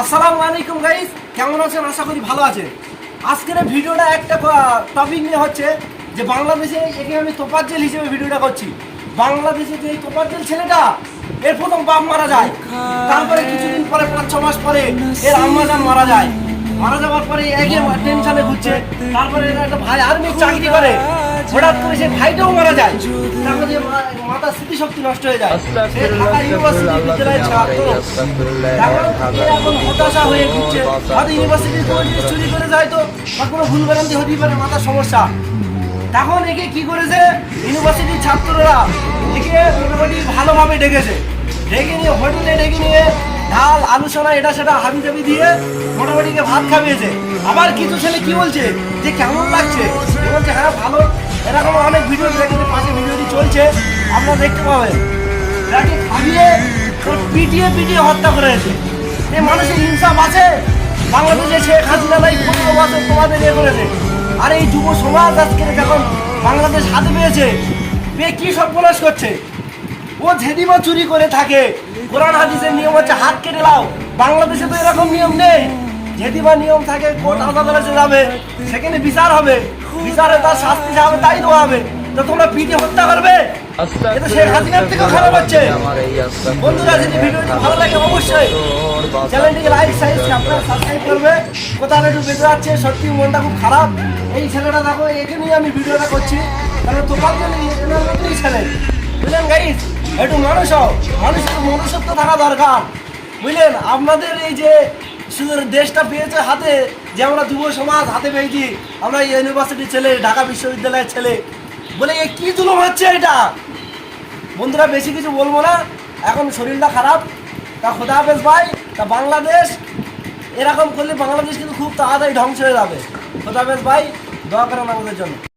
আসসালামু আলাইকুম গাইস কেমন আছেন? আশা করি ভালো আছেন। আজকের ভিডিওটা একটা টপিক নিয়ে হচ্ছে যে বাংলাদেশে একে আমি তোপাজ্জেল হিসেবে ভিডিওটা করছি। বাংলাদেশে যে এই তোপাজ্জেল ছেলেটা এর প্রথম বাপ মারা যায়। তারপরে কিছুদিন পরে পাঁচ ছ মাস পরে এর আম্মাজান মারা যায়। মারা যাওয়ার পরে একে টেনশনে ঘুরছে তারপরে একটা ভাই আর্মি চাকরি করে হঠাৎ করে ভাইটাও মারা যায়। তারপরে স্মৃতিশক্তি নষ্ট হয়ে যায়। ঢাকা ইউনিভার্সিটি বিদ্যালয়ের ছাত্র। এখন হতাশা হয়ে ঘুরছে হয়তো ইউনিভার্সিটি চুরি করে যায় তো বা কোনো ভুল ভ্রান্তি হতেই পারে মাথার সমস্যা। তখন একে কি করেছে? ইউনিভার্সিটির ছাত্ররা একে মোটামুটি ভালোভাবে ডেকেছে। ডেকে নিয়ে হোটেলে ডেকে নিয়ে ডাল আলু এটা সেটা হাবি জাবি দিয়ে মোটামুটি একে ভাত খাইয়েছে আবার কিছু ছেলে কি বলছে? যে কেমন লাগছে? বলছে হ্যাঁ ভালো। এরকম অনেক ভিডিও দেখেছে, পাশে ভিডিওটি চলছে। আপনারা দেখতে পাবেন এটাকে খাইয়ে পিটিয়ে পিটিয়ে হত্যা করেছে এই মানুষের ইনসাফ আছে বাংলাদেশে শেখ হাসিনা নাই, পনেরো তোমাদের ইয়ে করেছে। আর এই যুব সমাজ আজকে যখন বাংলাদেশ হাতে পেয়েছে পেয়ে কী সব প্রকাশ করছে? ও যেদিমা চুরি করে থাকে। কোরআন হাদিসের নিয়ম হচ্ছে হাত কেটে লাও বাংলাদেশে তো এরকম নিয়ম নেই। যেদিমা নিয়ম থাকে, কোর্ট আদালতে যাবে, সেখানে বিচার হবে। বিচারে তার শাস্তি যা হবে তাই দেওয়া হবে। তো তোমরা পিঠে হত্যা করবে? এটা শেখ হাসিনার থেকেও খারাপ হচ্ছে। বন্ধুরা, যদি ভিডিওটি ভালো লাগে অবশ্যই চ্যানেলটিকে লাইক সাইজ আপনারা সাবস্ক্রাইব করবে। কোথাও একটু বেঁচে যাচ্ছে সত্যি মনটা খুব খারাপ। এই ছেলেটা দেখো, একে নিয়ে আমি ভিডিওটা করছি। কারণ তোমার জন্য ছেলে। বুঝলেন গাইস একটু মানুষ হও। মানুষের মনুষ্যত্ব থাকা দরকার। বুঝলেন? আপনাদের এই যে শুধু দেশটা পেয়েছে হাতে, যে আমরা যুব সমাজ হাতে পেয়েছি, আমরা ইউনিভার্সিটির ছেলে, ঢাকা বিশ্ববিদ্যালয়ের ছেলে। বলে, এ কী জুলুম হচ্ছে এটা? বন্ধুরা, বেশি কিছু বলব না। এখন শরীরটা খারাপ, তা খোদা হাফেজ ভাই, তা বাংলাদেশ, এরকম করলে বাংলাদেশ কিন্তু খুব তাড়াতাড়ি ধ্বংস হয়ে যাবে। খোদা হাফেজ ভাই, দোয়া করেন আমাদের জন্য।